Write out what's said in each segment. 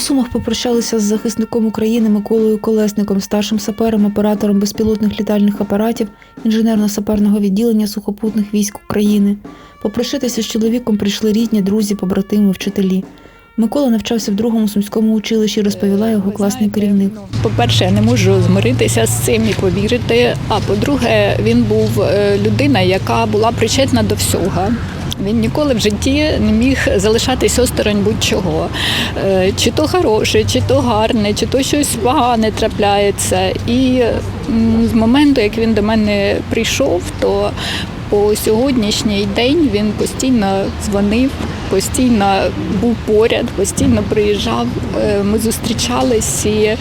Сумах попрощалися з захисником України Миколою Колесником, старшим сапером, оператором безпілотних літальних апаратів інженерно-саперного відділення сухопутних військ України. Попрощатися з чоловіком прийшли рідні, друзі, побратими, вчителі. Микола навчався в другому сумському училищі, розповіла його класний керівник. По-перше, я не можу змиритися з цим і повірити. А по-друге, він був е, людина, яка була причетна до всього. Він ніколи в житті не міг залишатись осторонь будь-чого. Е, Чи то хороше, чи то гарне, чи то щось погане трапляється. І з моменту, як він до мене прийшов, то по сьогоднішній день він постійно дзвонив, постійно був поряд, постійно приїжджав. Е, Ми зустрічались і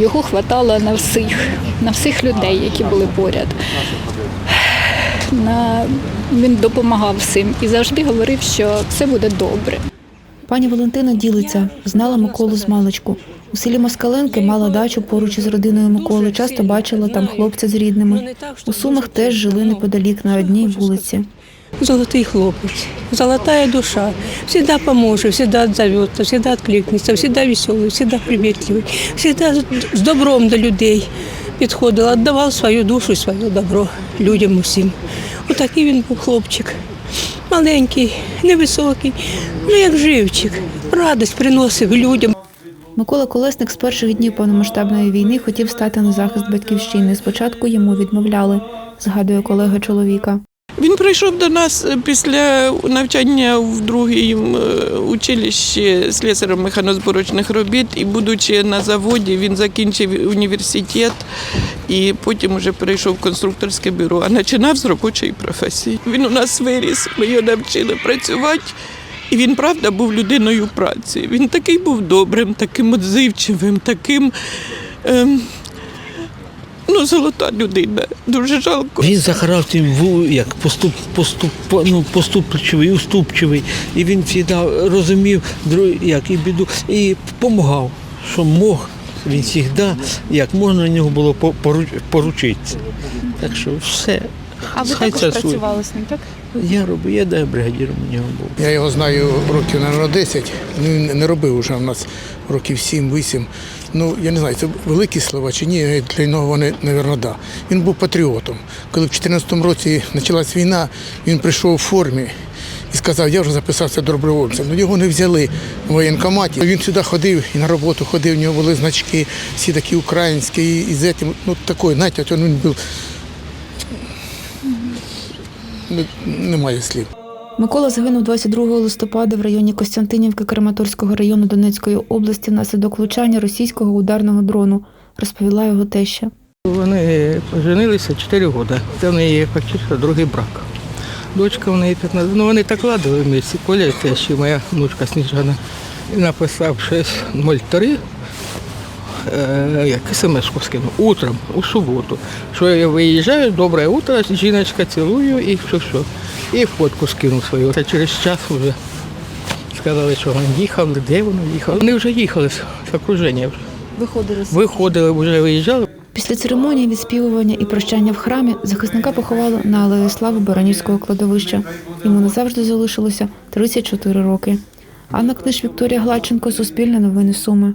його хватало на всіх, на всіх людей, які були поряд На... Він допомагав всім і завжди говорив, що все буде добре. Пані Валентина ділиться, знала Миколу з маличку. У селі Москаленки мала дачу поруч із родиною Миколи. Часто бачила там хлопця з рідними. У Сумах теж жили неподалік на одній вулиці. Золотый хлопец, золотая душа. Всегда поможет, всегда отзовется, всегда откликнется, всегда веселый, всегда приветливый, всегда з- з добром до людей підходив, віддавав свою душу своє добро людям усім. Отакий він був хлопчик. Маленький, невисокий, ну як живчик. радість приносив людям. Микола Колесник з перших днів повномасштабної війни хотів стати на захист батьківщини. Спочатку йому відмовляли, згадує колега чоловіка. Він прийшов до нас е, після навчання в другому училищі слесарем механозборочних робіт. І будучи на заводі, він закінчив університет і потім вже перейшов в конструкторське бюро, а починав з робочої професії. Він у нас виріс, ми його навчили працювати. І він, правда, був людиною праці. Він такий був добрим, таким отзивчивим, таким. Ем, ну, золота людина. Дуже жалко. Він за характером був як поступ, поступ, ну, поступчивий, уступчивий. І він завжди розумів, як і біду, і допомагав, що мог. Він завжди, як можна на нього було по- поруч- поручитися. Так що все. А ви Хай також суд. працювали з ним, так? Я робив, я да, бригадіром у нього був. Я його знаю років, мабуть, 10. Ну, він не робив вже у нас років 7-8. Ну, я не знаю, це великі слова чи ні, для нього вони, мабуть, да. Він був патріотом. Коли в 2014 році почалась війна, він прийшов у формі і сказав, я вже записався добровольцем. Ну, його не взяли в воєнкоматі. Він сюди ходив і на роботу ходив, у нього були значки, всі такі українські, і, і з цим, ну, такий, знаєте, от він був. Немає слів. Микола загинув 22 листопада в районі Костянтинівки Краматорського району Донецької області внаслідок влучання російського ударного дрону, розповіла його теща. Вони поженилися 4 роки. Це в неї фактично другий брак. Дочка в неї 15. Ну вони так ладили в місці. Коля це ще моя внучка Сніжана. І написав 6.03, е, як смс-ку скинув, утром, у суботу. Що я виїжджаю, добре утро, жіночка цілую і що що. І фотку скинув свою. Та через час вже сказали, що він їхав, де воно їхав. Вони вже їхали з окруження. вже. Виходили Виходили, вже виїжджали. Після церемонії відспівування і прощання в храмі захисника поховали на алеї слави Баранівського кладовища. Йому назавжди залишилося 34 роки. Анна Книж, Вікторія Гладченко, Суспільне новини Суми.